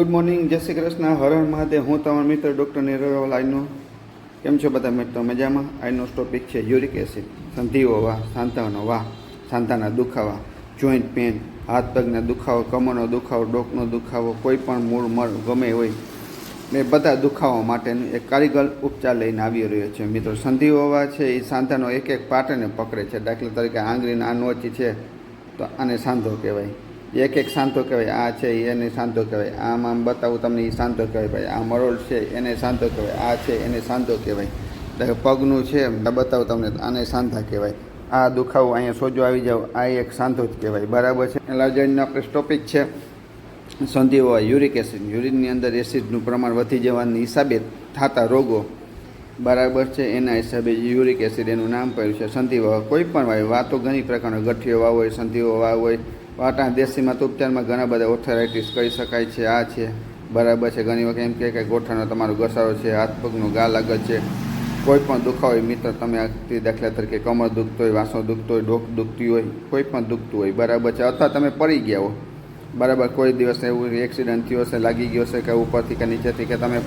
Good morning જય શ્રી કૃષ્ણ. હરણ હર મહાદેવ. હું તમારો મિત્ર ડૉક્ટર નિરવાલ આઈનો કેમ છો બધા? મિત્રો મજામાં. આઈનો ટોપિક છે યુરિક એસિડ સંધિઓ વાહ સાંતાનો વાહ, સાંધાના દુખાવા જોઈન્ટ પેન હાથ પગના દુખાવો, કમરનો દુખાવો, ડોકનો દુખાવો, કોઈ પણ મૂળ મળ ગમે હોય એ બધા દુખાવા માટેનું એક કારીગર ઉપચાર લઈને આવી રહ્યો છે. મિત્રો, સંધિઓ વાહ છે એ સાંધાનો એક એક પાટને પકડે છે. દાખલા તરીકે આંગળીના આ નોચી છે, તો આને સાંધો કહેવાય. એક એક શાંતો કહેવાય, આ છે, એને શાંતો કહેવાય, આમ આમ બતાવું તમને એ શાંતો કહેવાય ભાઈ, આ મરોડ છે, એને શાંતો કહેવાય, આ છે, એને શાંતો કહેવાય. પગનું છે બતાવું તમને, આને સાંધા કહેવાય. આ દુખાવો અહીંયા સોજો આવી જાવ, આ એક શાંતો જ કહેવાય, બરાબર છે? એટલે જઈને આપણે ટોપિક છે, સંધિઓ હોય યુરિક એસિડ યુરિનની અંદર એસિડનું પ્રમાણ વધી જવાના હિસાબે થતા રોગો, બરાબર છે? એના હિસાબે યુરિક એસિડ એનું નામ પડ્યું છે સંધિવા કોઈ પણ વાય, વાતો ઘણી પ્રકારના ગઠિયો વાવ હોય, સંધિઓ વાવ હોય વાટા દેશીમાં તો ઉપચારમાં ઘણા બધા ઓથોરાઇટીસ કરી શકાય છે, આ છે. બરાબર છે, ઘણી વખત એમ કહે કે ગોઠણનો તમારો ઘસારો છે હાથ પગનું ગા લાગે છે. કોઈ પણ દુખાવો હોય, મિત્ર, તમે આખી દાખલા તરીકે કમર દુખતો હોય વાસો દુખતો હોય ડોક દુખતી હોય કોઈ પણ દુખતું હોય, બરાબર છે. અથવા તમે પડી ગયા હો. બરાબર, કોઈ દિવસ એવું એક્સિડન્ટ થયો હશે, લાગી ગયો હશે કે ઉપરથી કે નીચેથી કે તમે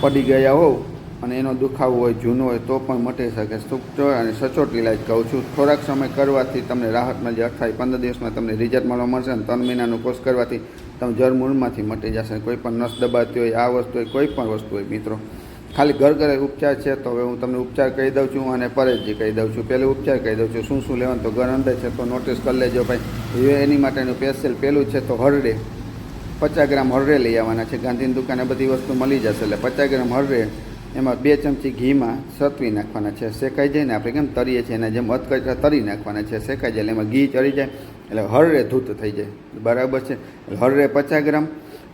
પડી ગયા હોવ અને એનો દુખાવો હોય, જૂનો હોય, તો પણ મટી શકે. સૂકતો અને સચોટ ઇલાજ કહું છું. થોડાક સમય કરવાથી તમને રાહત મળશે અઠવાડિયે પંદર દિવસમાં તમને રિઝલ્ટ મળવા મળશે અને ત્રણ મહિનાનો કોર્સ કરવાથી તમે જળ મૂળમાંથી મટી જશે. કોઈ પણ નસ દબાતી હોય, આ વસ્તુ હોય, કોઈ પણ વસ્તુ હોય, મિત્રો. ખાલી ઘર ઘરે ઉપચાર છે તો હવે હું તમને ઉપચાર કહી દઉં છું અને પરેજી કહી દઉં છું. પહેલું ઉપચાર કહી દઉં છું. શું શું લેવાનું? તો ઘર અંદર છે તો નોટિસ કરી લેજો ભાઈ. એની માટેનું સ્પેશિયલ પહેલું છે તો હરડે. પચાસ ગ્રામ હરડે લઈ આવવાના છે. ગાંધીની દુકાને બધી વસ્તુ મળી જશે. એટલે પચાસ ગ્રામ હરડે એમાં બે ચમચી ઘીમાં સતવી નાખવાના છે, શેકાઈ જાય ને આપણે કેમ તરીએ છીએ, એના જેમ અતકચરા તરી નાખવાના છે, શેકાઈ જાય એટલે એમાં ઘી ચડી જાય, એટલે હરરે ધૂત થઈ જાય, બરાબર છે? હરરે પચાસ ગ્રામ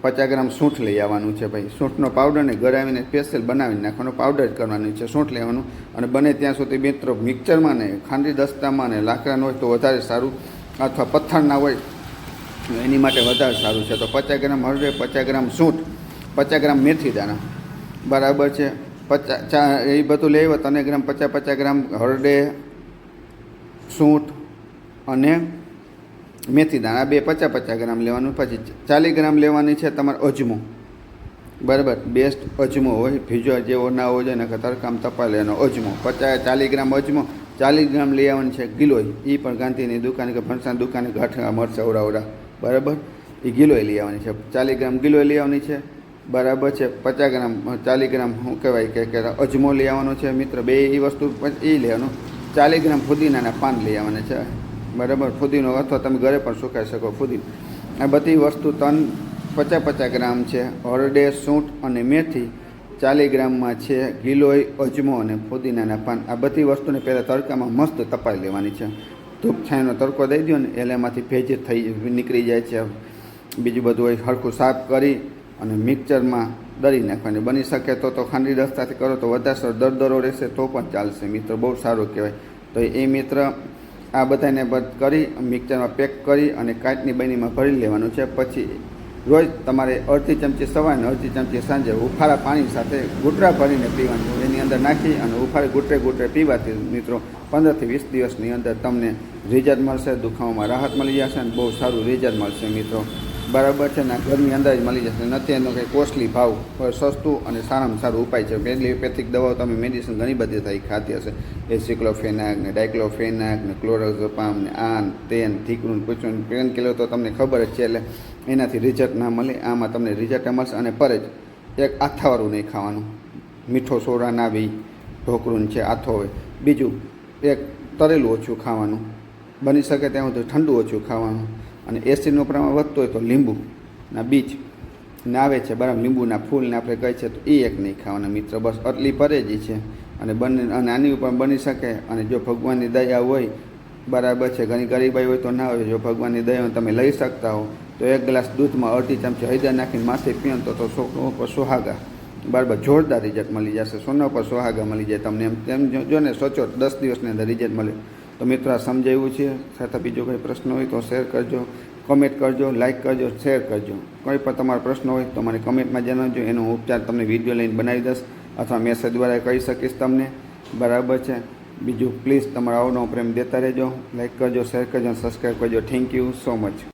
પચાસ ગ્રામ સૂંઠ લઈ આવવાનું છે ભાઈ. સૂંઠનો પાવડરને ગળાવીને સ્પેશિયલ બનાવીને નાખવાનો પાવડર જ કરવાનું છે, સૂંઠ લેવાનું. અને બને ત્યાં સુધી મિત્રો મિક્સરમાં ને ખાંડી દસ્તામાં ને લાકડાનું હોય તો વધારે સારું, અથવા પથ્થરના હોય એની માટે વધારે સારું છે. તો પચાસ ગ્રામ હળદે પચાસ ગ્રામ સૂંઠ, પચાસ ગ્રામ મેથી દાણા બરાબર છે? પચાસ ચા, એ બધું લેવા ત્રણ ગ્રામ પચાસ પચાસ ગ્રામ હરડે સૂંઠ અને મેથી દાણા, બે પચાસ પચાસ ગ્રામ લેવાનું, પછી ચાલીસ ગ્રામ લેવાની છે તમારે અજમો. બરાબર બેસ્ટ અજમો હોય ભીજો જેવો ના હોય છે ને કે તરકામ તપાલે એનો અજમો. પચાસ, ચાલીસ ગ્રામ અજમો, ચાલીસ ગ્રામ લઈ આવવાની છે ગિલોય. એ પણ ગાંધીની દુકાને કે ફણસાની દુકાને ગાંઠા, મરચા ઉડાવડા બરાબર? એ ગિલોય લઈ આવવાની છે. ચાલીસ ગ્રામ ગિલોય લઈ આવવાની છે. બરાબર છે. પચાસ ગ્રામ, ચાલીસ ગ્રામ શું કહેવાય કે અજમો લઈ આવવાનો છે મિત્ર. બે એ વસ્તુ એ લેવાનું ચાલીસ ગ્રામ ફુદીનાના પાન લઈ આવવાના છે. બરાબર? ફુદીનો અથવા તમે ઘરે પણ સુકાઈ શકો ફુદીનો. આ બધી વસ્તુ ત્રણ પચાસ પચાસ ગ્રામ છે. હરડે સૂંઠ અને મેથી ચાલીસ ગ્રામમાં છે. ગિલોય, અજમો અને ફુદીનાના પાન. આ બધી વસ્તુને પહેલાં તડકામાં મસ્ત તપાઈ લેવાની છે. ધૂપ છાંયનો તડકો દઈ દો ને એટલે એમાંથી ભેજ થઈ નીકળી જાય છે. બીજું બધું હોય હરખું સાફ કરી અને મિક્સરમાં દળી નાખવાની. બની શકે તો તો ખાંડી દસ્તાથી કરો, તો વધારે દરદરો રહેશે, તો પણ ચાલશે. મિત્ર બહુ સારું કહેવાય. તો એ મિત્ર આ બધાને બધ કરી, મિક્સરમાં પેક કરી અને કાચની બનીમાં ભરી લેવાનું છે. પછી રોજ તમારે અડધી ચમચી સવારે અડધી ચમચી સાંજે ઉફાળા પાણી સાથે ઘૂંટરા ભરીને પીવાનું. એની અંદર નાખી અને ઉફાળે ઘૂંટરે ગુટરે પીવાથી મિત્રો પંદરથી વીસ દિવસની અંદર તમને રિઝલ્ટ મળશે, દુખાવામાં રાહત મળી જશે અને બહુ સારું રિઝલ્ટ મળશે મિત્રો. બરાબર છે ને ઘરની અંદર જ મળી જશે. નથી એનો કંઈ કોસ્ટલી ભાવ સસ્તું અને સારામાં સારું ઉપાય છે. એલિયોપેથિક દવાઓ તમે મેડિસિન ઘણી બધી થઈ ખાતી હશે. એ સિક્લોફેનાક ને ડાયક્લોફેનાક ને ક્લોરોઝોપામ ને આન, તેન થીકરું પૂછું પેન કિલો તો તમને ખબર જ છે, એટલે એનાથી રિઝલ્ટ ના મળે. આમાં તમને રિઝલ્ટ મળશે અને પરેજ એક આથાવાળું નહીં ખાવાનું. મીઠો સોડા ના બી ઢોકળું છે આથો હોય. બીજું, એક તરેલું ઓછું ખાવાનું. બની શકે ત્યાં સુધી ઠંડુ ઓછું ખાવાનું. અને એસિડનું પ્રમાણ વધતું હોય તો લીંબુના બીજ ને આવે છે. બરાબર, લીંબુના ફૂલને આપણે કહે છે તો એ એક નહીં ખાવાના મિત્ર. બસ આટલી પરેજી છે. અને બંને અને આની ઉપર બની શકે અને જો ભગવાનની દયા હોય, બરાબર છે. ઘણી ગરીબાઈ હોય તો ના હોય. જો ભગવાનની દયા તમે લઈ શકતા હો. તો એક ગ્લાસ દૂધમાં અડધી ચમચી હૈદર નાખીને માથે પીઓ તો તો સોનો ઉપર સુહાગા. બરાબર, જોરદાર રિઝલ્ટ મળી જશે. સોના પર સુહાગા મળી જાય તમને એમ, તેમ જો- ને સોચો, દસ દિવસની અંદર રિઝલ્ટ મળે તો મિત્રો સમજાવ્યું છે. સાથે બીજો કોઈ પ્રશ્ન હોય તો શેર કરજો કમેન્ટ કરજો લાઇક કરજો શેર કરજો. કોઈ પણ તમારો પ્રશ્ન હોય તો મને કમેન્ટમાં જણાવજો, એનો હું ઉપચાર તમને વીડિયો લઈને બનાવી દઈશ અથવા મેસેજ દ્વારા કહી શકીશ તમને. બરાબર છે? બીજું પ્લીઝ તમારો આવનો પ્રેમ દેતા રહેજો. લાઇક કરજો શેર કરજો સબસ્ક્રાઈબ કરજો. Thank you so much